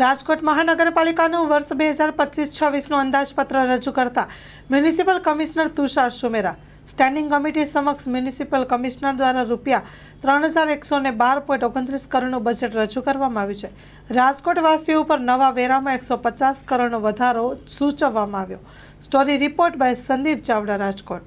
રાજકોટ મહાનગરપાલિકાનું વર્ષ બે હજાર પચીસ છવ્વીસનું અંદાજપત્ર રજૂ કરતા municipal commissioner Tushar Sumera, standing committee સમક્ષ મ્યુનિસિપલ કમિશનર દ્વારા રૂપિયા ત્રણ હજાર એકસો ને બાર પોઈન્ટ ઓગણત્રીસ કરોડનું બજેટ રજૂ કરવામાં આવ્યું છે. રાજકોટવાસીઓ ઉપર નવા વેરામાં એકસો પચાસ કરોડનો વધારો સૂચવવામાં આવ્યો. Story report by Sandeep Chavda, Rajkot.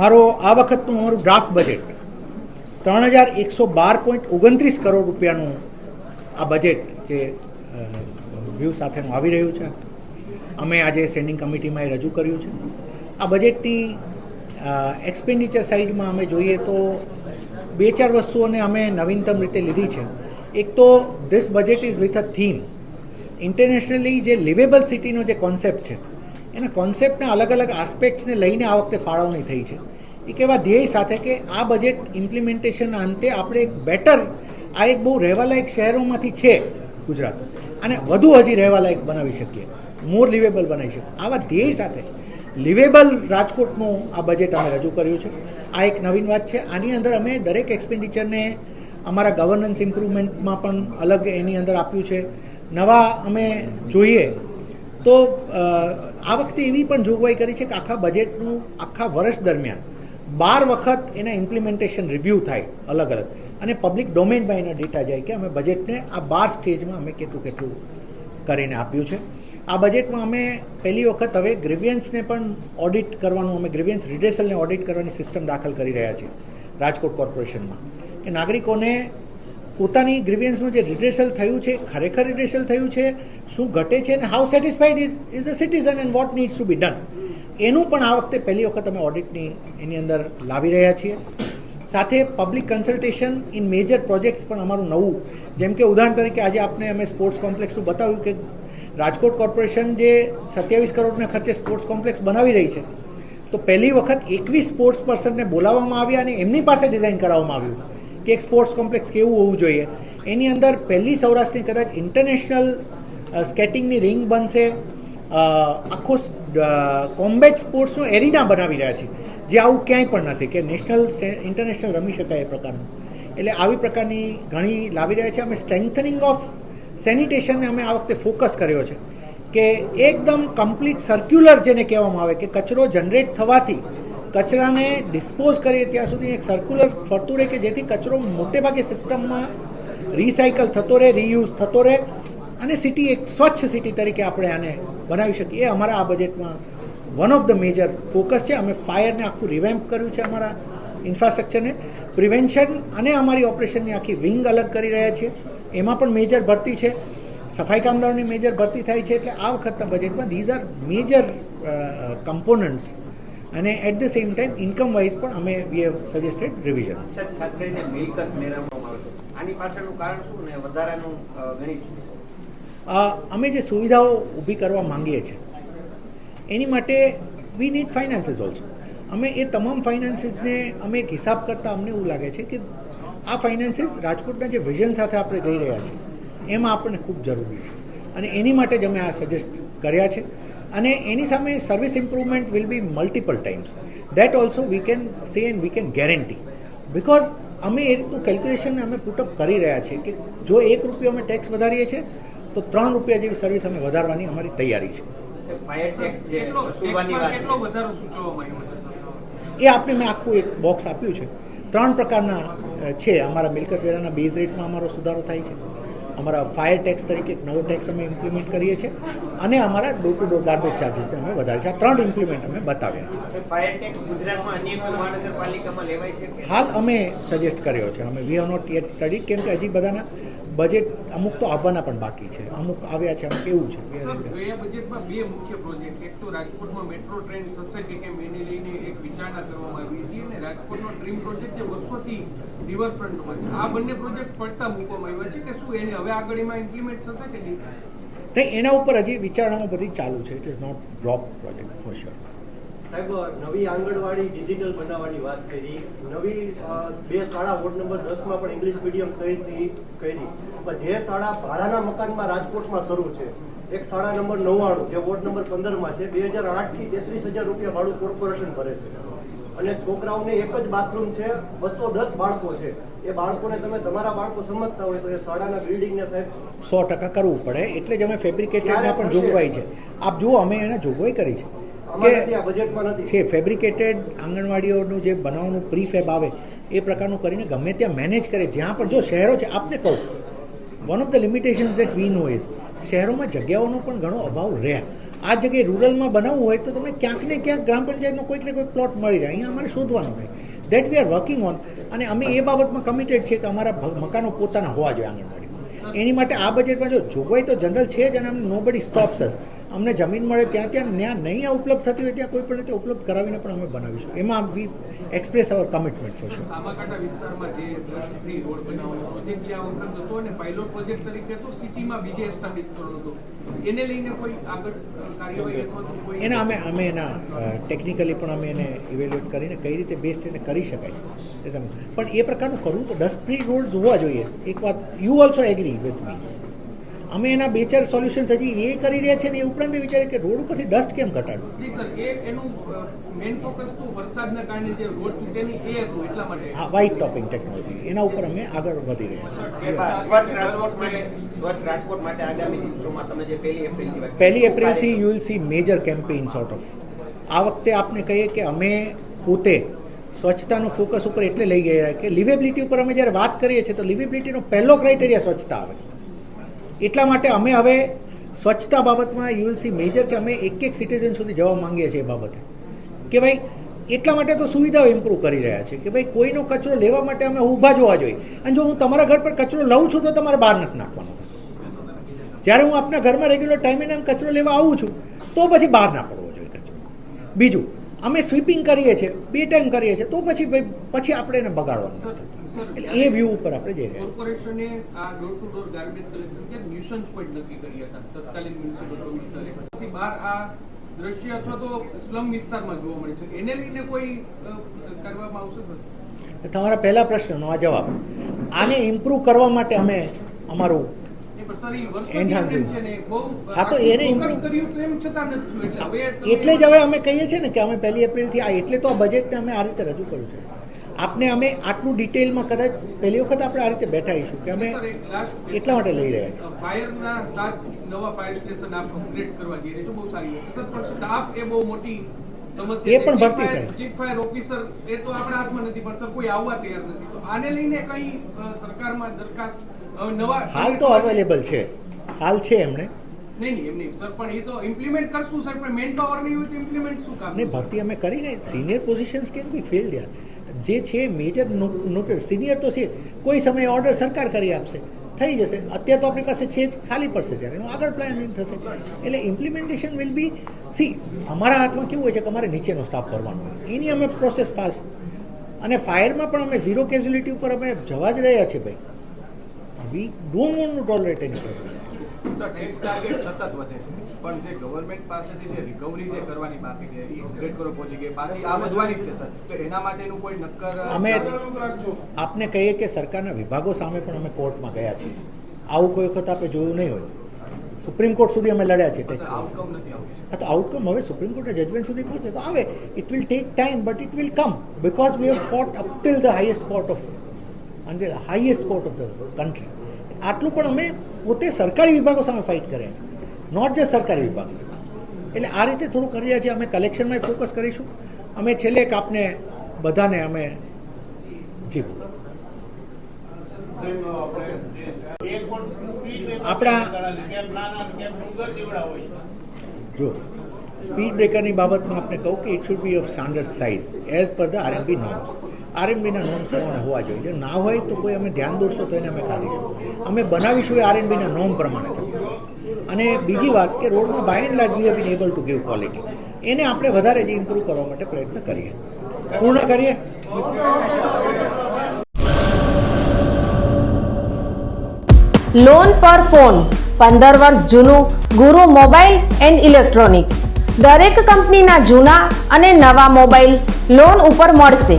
મારો આ વખતનું મારું ડ્રાફ્ટ બજેટ ત્રણ હજાર એકસો બાર પોઈન્ટ ઓગણત્રીસ કરોડ રૂપિયાનું આ બજેટ જે વ્યૂ સાથેનું આવી રહ્યું છે. અમે આજે સ્ટેન્ડિંગ કમિટીમાં એ રજૂ કર્યું છે. આ બજેટની એક્સપેન્ડિચર સાઇડમાં અમે જોઈએ તો બે ચાર વસ્તુઓને અમે નવીનતમ રીતે લીધી છે. એક તો this budget is with a theme internationally જે લિવેબલ સિટીનો જે કોન્સેપ્ટ છે, એના કોન્સેપ્ટના અલગ અલગ આસ્પેક્ટ્સને લઈને આ વખતે ફાળવણી થઈ છે. એક એવા ધ્યેય સાથે કે આ બજેટ ઇમ્પ્લિમેન્ટેશન અંતે આપણે એક બેટર આ એક બહુ રહેવાલાયક શહેરોમાંથી છે ગુજરાત. અને વધુ હજી રહેવાલાયક બનાવી શકીએ. મોર લિવેબલ બનાવી શકીએ. આવા ધ્યેય સાથે લિવેબલ રાજકોટનું આ બજેટ અમે રજૂ કર્યું છે. આ એક નવીન વાત છે. આની અંદર અમે દરેક એક્સપેન્ડિચરને અમારા ગવર્નન્સ ઇમ્પ્રુવમેન્ટમાં પણ અલગ એની અંદર આપ્યું છે. નવા અમે જોઈએ તો આ વખતે એવી પણ જોગવાઈ કરી છે કે આખા બજેટનું આખા વર્ષ દરમિયાન બાર વખત એના ઇમ્પ્લિમેન્ટેશન રિવ્યૂ થાય અલગ અલગ. અને પબ્લિક ડોમેનમાં એના ડેટા જાય કે અમે બજેટને આ બાર સ્ટેજમાં અમે કેટલું કેટલું કરીને આપ્યું છે. આ બજેટમાં અમે પહેલી વખત હવે ગ્રેવિયન્સને પણ ઓડિટ કરવાનું, અમે ગ્રેવિયન્સ રિડેસલને ઓડિટ કરવાની સિસ્ટમ દાખલ કરી રહ્યા છીએ રાજકોટ કોર્પોરેશનમાં કે નાગરિકોને પોતાની ગ્રીવિયન્સનું જે રિડ્રેસલ થયું છે, ખરેખર રિડ્રેસલ થયું છે, શું ઘટે છે અને how satisfied is a citizen and what needs to be done એનું પણ આ વખતે પહેલી વખત અમે ઓડિટની એની અંદર લાવી રહ્યા છીએ. સાથે public consultation in major projects પણ અમારું નવું. જેમ કે ઉદાહરણ તરીકે આજે આપને અમે સ્પોર્ટ્સ કોમ્પ્લેક્સનું બતાવ્યું કે રાજકોટ કોર્પોરેશન જે સત્યાવીસ કરોડના ખર્ચે સ્પોર્ટ્સ કોમ્પ્લેક્સ બનાવી રહી છે. તો પહેલી વખત એકવીસ સ્પોર્ટ્સ પર્સનને બોલાવવામાં આવ્યા અને એમની પાસે ડિઝાઇન કરાવવામાં આવ્યું કે એક સ્પોર્ટ્સ કોમ્પ્લેક્સ કેવું હોવું જોઈએ. એની અંદર પહેલી સૌરાષ્ટ્રની કદાચ ઇન્ટરનેશનલ સ્કેટિંગની રિંગ બનશે. આખો કોમ્બેટ સ્પોર્ટ્સનું એરિના બનાવી રહ્યા છે જે આવું ક્યાંય પણ નથી કે નેશનલ ઇન્ટરનેશનલ રમી શકાય એ પ્રકારનું. એટલે આવી પ્રકારની ઘણી લાવી રહ્યા છે. અમે સ્ટ્રેન્થનિંગ ઓફ સેનિટેશનને અમે આ વખતે ફોકસ કર્યો છે કે એકદમ કમ્પ્લીટ સર્ક્યુલર જેને કહેવામાં આવે કે કચરો જનરેટ થવાથી કચરાને ડિસ્પોઝ કરીએ ત્યાં સુધી એક સર્ક્યુલર ફરતું રહે કે જેથી કચરો મોટે ભાગે સિસ્ટમમાં રિસાયકલ થતો રહે રીયુઝ થતો રહે અને સિટી એક સ્વચ્છ સિટી તરીકે આપણે આને બનાવી શકીએ. એ અમારા આ બજેટમાં one of the major focus છે અમે ફાયરને આખું રિવેમ્પ કર્યું છે અમારા ઇન્ફ્રાસ્ટ્રક્ચરને પ્રિવેન્શન અને અમારી ઓપરેશનની આખી વિંગ અલગ કરી રહ્યા છીએ. એમાં પણ મેજર ભરતી છે. સફાઈ કામદારોની મેજર ભરતી થાય છે એટલે આ વખતના બજેટમાં ધીઝ આર મેજર કમ્પોનન્ટ્સ અને at the same time income wise પણ અમે વી હેવ સજેસ્ટેડ રિવિઝન્સ ખાસ કરીને મિલકત મેળવવામાં આવે છે. આની પાછળનું કારણ શું ને વધારાનું અ, ગણિત શું? અ, અમે જે સુવિધાઓ ઊભી કરવા માંગીએ છીએ એની માટે વી નીડ ફાઇનાન્સીસ ઓલ્સો અમે એ તમામ ફાઇનાન્સીસને અમે એક હિસાબ કરતાં અમને એવું લાગે છે કે આ ફાઇનાન્સીસ રાજકોટના જે વિઝન સાથે આપણે જઈ રહ્યા છીએ, એમાં આપણને ખૂબ જરૂરી છે. અને એની માટે જ અમે આ સજેસ્ટ કર્યા છે. અને એની સામે service improvement will be multiple times that also we can say and we can guarantee because અમે એ રીતનું કેલ્ક્યુલેશન અમે પુટઅપ કરી રહ્યા છીએ કે જો એક રૂપિયો અમે ટેક્સ વધારીએ છીએ, તો ત્રણ રૂપિયા જેવી સર્વિસ અમે વધારવાની અમારી તૈયારી છે. એ આપણે મેં આખું એક બોક્સ આપ્યું છે. ત્રણ પ્રકારના છે અમારા મિલકત વેરાના બેઝ રેટમાં અમારો સુધારો થાય છે. અમારા ફાયર ટેક્સ તરીકે એક નવો ટેક્સ અમે ઇમ્પ્લિમેન્ટ કરીએ છીએ. અને અમારા door to door garbage charges અમે વધારે છે. આ ત્રણ ઇમ્પ્લિમેન્ટ અમે બતાવ્યા છે. સાહેબ, ફાયર ટેક્સ ગુજરાતમાં અન્ય મહાનગરપાલિકામાં લેવાય છે કે? હાલ અમે સજેસ્ટ કર્યો છે. અમે we have not yet study કેમ કે હજી બધાના બજેટ અમુક તો આવવાના પણ બાકી છે. અમુક આવ્યા છે અમુક એવું છે. સર બજેટમાં બે મુખ્ય પ્રોજેક્ટ એક તો રાજકોટમાં મેટ્રો ટ્રેન થશે કે કેમ એને લઈને એક વિચારણા કરવામાં આવી હતી અને રાજકોટનો ડ્રીમ પ્રોજેક્ટ જે વર્ષોથી રિવરફ્રન્ટમાં છે આ બંને પ્રોજેક્ટ પડતા મૂકવામાં આવ્યા છે કે શું એને હવે આગળ એમાં ઇમ્પ્લિમેન્ટ થશે કે નહીં? નહીં, એના ઉપર હજી વિચારણાઓ બધી ચાલુ છે. It is not drop project for sure સાહેબ નવી આંગણવાડી ડિજિટલ બનાવવાની વાત કરી. નવી બે શાળા, વોર્ડ નંબર દસમાં પણ ઇંગ્લિશ મીડિયમ સહિતની કરી. પણ જે શાળા ભાડાના મકાનમાં રાજકોટમાં શરૂ છે, એક શાળા નંબર નવ્વાણું, જે વોર્ડ નંબર પંદરમાં છે, બે હજાર આઠથી તેત્રીસ હજાર રૂપિયા ભાડું કોર્પોરેશન ભરે છે. અને છોકરાઓને એક જ બાથરૂમ છે બસો દસ બાળકો છે. એ બાળકોને તમે તમારા બાળકો સમજતા હોય તો એ શાળાના બિલ્ડિંગને સાહેબ સો ટકા કરવું પડે. એટલે જ અમે ફેબ્રિકેટેડને પણ જોગવાઈ છે. આપ જુઓ અમે એને જોગવાઈ કરી છે. કે બજેટમાં નથી. છે ફેબ્રિકેટેડ આંગણવાડીઓનું જે બનાવવાનું પ્રીફેબ આવે એ પ્રકારનું કરીને ગમે ત્યાં મેનેજ કરે. જ્યાં પણ જો શહેરો છે આપને કહું one of the limitations that we know is શહેરોમાં જગ્યાઓનો પણ ઘણો અભાવ રહે આ જગ્યાએ રૂરલમાં બનાવવું હોય તો તમને ક્યાંક ને ક્યાંક ગ્રામ પંચાયતનો કોઈક ને કોઈક પ્લોટ મળી રહે. અહીંયા અમારે શોધવાનું થાય that we are working on અને અમે એ બાબતમાં કમિટેડ છીએ કે અમારા મકાનો પોતાના હોવા જોઈએ આંગણવાડીમાં. એની માટે આ બજેટમાં જો જોગવાઈ તો જનરલ છે જ અને અમને નો બડી સ્ટોપ્સ અસ અમને જમીન મળે ત્યાં ત્યાં ત્યાં નહીં આ ઉપલબ્ધ થતી હોય ત્યાં કોઈ પણ રીતે ઉપલબ્ધ કરાવીને પણ અમે બનાવીશું એમાં we express our commitment for sure એને અમે અમે એના ટેકનિકલી પણ અમે એને ઇવેલ્યુએટ કરીને કઈ રીતે બેસ્ટ એને કરી શકાય એ પણ એ પ્રકારનું કરવું તો ડસ્ટ ફ્રી રોડ્સ હોવા જોઈએ. એક વાત you also agree with me અમે એના બે ચાર સોલ્યુશન્સ હજી એ કરી રહ્યા છે ને એ ઉપરાંત એ વિચારે કે રોડ ઉપરથી ડસ્ટ કેમ ઘટાડવું જી સર એ એનું મેઇન ફોકસ તો વરસાદના કારણે જે રોડ તૂટેની એ હતું એટલા માટે. હા વાઇટ ટોપિંગ ટેકનોલોજી એના ઉપર અમે આગળ વધી રહ્યા છીએ. સ્વચ્છ રાજકોટ માટે સ્વચ્છ રાજકોટ માટે આગામી દિવસોમાં તમે જે પહેલી એપ્રિલથી પહેલી એપ્રિલથી you will see major campaign sort of આ વખતે આપને કહીએ કે અમે પોતે સ્વચ્છતાનું ફોકસ ઉપર એટલે લઈ ગયા કે લિવેબિલિટી ઉપર અમે જ્યારે વાત કરીએ છીએ તો લિવેબિલિટીનો પહેલો ક્રાઇટેરિયા સ્વચ્છતા આવે. એટલા માટે અમે હવે સ્વચ્છતા બાબતમાં યુ વિલ સી મેજર કે અમે એક એક સિટીઝન સુધી જવા માંગીએ છીએ એ બાબતે. કે ભાઈ, એટલા માટે તો સુવિધાઓ ઇમ્પ્રૂવ કરી રહ્યા છે કે ભાઈ, કોઈનો કચરો લેવા માટે અમે ઊભા જોવા જોઈએ. અને જો હું તમારા ઘર પર કચરો લઉં છું તો તમારે બહાર નથી નાખવાનો. જ્યારે હું આપણા ઘરમાં રેગ્યુલર ટાઈમે આમ કચરો લેવા આવું છું, તો પછી બહાર ના પડવો જોઈએ કચરો. બીજું, અમે સ્વીપિંગ કરીએ છીએ, બે ટાઈમ કરીએ છીએ, તો પછી ભાઈ, પછી આપણે એને બગાડવાનું નથી એટલે એ વ્યૂ ઉપર આપણે જઈ રહ્યા કોર્પોરેશને આ door to door garbage collection કે ન્યુસન્સ પોઈન્ટ નક્કી કરી હતા તત્કાલીન મ્યુનિસિપલ કમિશનરે. બહાર આ દ્રશ્ય અથવા તો સ્લમ વિસ્તારમાં જોવા મળે છે. એને લઈને કોઈ કરવામાં આવશે સર? તમારા પહેલા પ્રશ્નનો આ જવાબ. આને ઇમ્પ્રૂવ કરવા માટે અમે અમારું હા, તો એને એટલે જ હવે અમે કહીએ છીએ ને કે અમે પહેલી એપ્રિલથી આ એટલે તો આ બજેટને અમે આ રીતે રજૂ કર્યું છે. આપને અમે આટલું ડિટેલમાં કદાચ પહેલી વખત આપણે આ રીતે બેઠા આવીશું કે અમે એટલા માટે લઈ રહ્યા છીએ. ફાયરના સાત નવા ફાયર સ્ટેશન આપ અપગ્રેડ કરવા જઈ રહ્યા છો બહુ સારી વાત છે. સર પણ સ્ટાફ એ બહુ મોટી સમસ્યા એ પણ ભરતી થાય. ચીફ ફાયર ઓફિસર એ તો આપણા હાથમાં નથી પણ સર કોઈ આવવા તૈયાર નથી. તો આને લઈને કઈ સરકારમાં દરખાસ્ત નવા હાલ તો અવેલેબલ છે. હાલ છે એમણે. નહીં નહીં એમ નહીં સર પણ એ તો ઇમ્પ્લિમેન્ટ કરશું સર પણ મેન પાવર નહીં હોય તો ઇમ્પ્લિમેન્ટ શું કામ? ને ભરતી અમે કરીને સિનિયર પોઝિશન્સ કેમ બી ફિલ્ડ યાર. જે છે મેજર નોટેડ સિનિયર તો છે, કોઈ સમયે ઓર્ડર સરકાર કરી આપશે, થઈ જશે. અત્યારે તો આપણી પાસે છે જ, ખાલી પડશે ત્યારે. એનું આગળ પ્લાનિંગ થશે. એટલે ઇમ્પ્લિમેન્ટેશન વિલ બી સી અમારા હાથમાં કેવું હોય છે કે અમારે નીચેનો સ્ટાફ કરવાનો એની અમે પ્રોસેસ પાસ અને ફાયરમાં પણ અમે ઝીરો કેઝ્યુલિટી ઉપર અમે જવા જ રહ્યા છીએ ભાઈ. We don't want tolerate any સતત વધે છે. પણ જે ગવર્મેન્ટ પાસેથી જે રિકવરી જે કરવાની બાકી છે એ અપગ્રેડ કરો પહોંચી ગઈ. પાછી આ વધવાની જ છે સર. તો એના માટેનું કોઈ નક્કર અમે આપને કહીએ કે સરકારના વિભાગો સામે પણ અમે કોર્ટમાં ગયા છીએ. આવું કોઈ વખત આપણે જોયું નહીં હોય. સુપ્રીમ કોર્ટ સુધી અમે લડ્યા છીએ ટેક્સ આઉટકમ હા તો આઉટકમ હવે સુપ્રીમ કોર્ટના જજમેન્ટ સુધી પહોંચે તો આવે. It will take time but it will come because we have fought up till the highest court of અને highest court of the country આટલું પણ અમે પોતે સરકારી વિભાગો સામે ફાઇટ કર્યા છે. નોટ જસ્ટ સરકારી વિભાગ. એટલે આ રીતે થોડું કરી રહ્યા છીએ. અમે કલેક્શનમાં ફોકસ કરીશું. અમે છેલ્લે એક આપને બધાને અમે જી આપણા જો સ્પીડ બ્રેકરની બાબતમાં આપણે કહું કે it should be of standard size as per the RMB norms આરએમબીના નોન પ્રમાણે હોવા જોઈએ. જો ના હોય તો કોઈ અમે ધ્યાન દોરશો તો એને અમે કાઢીશું. અમે બનાવીશું એ આરએમબીના નોમ પ્રમાણે થશે. અને બીજી વાત કે રોડમાં by and large we have been able to give quality એને આપણે વધારે જે ઇમ્પ્રૂવ કરવા માટે પ્રયત્ન કરીએ. પૂર્ણ કરીએ? લોન પર ફોન પંદર વર્ષ જૂનું, ગુરુ મોબાઈલ એન્ડ ઇલેક્ટ્રોનિક્સ. દરેક કંપનીના જૂના અને નવા મોબાઈલ લોન ઉપર મળશે.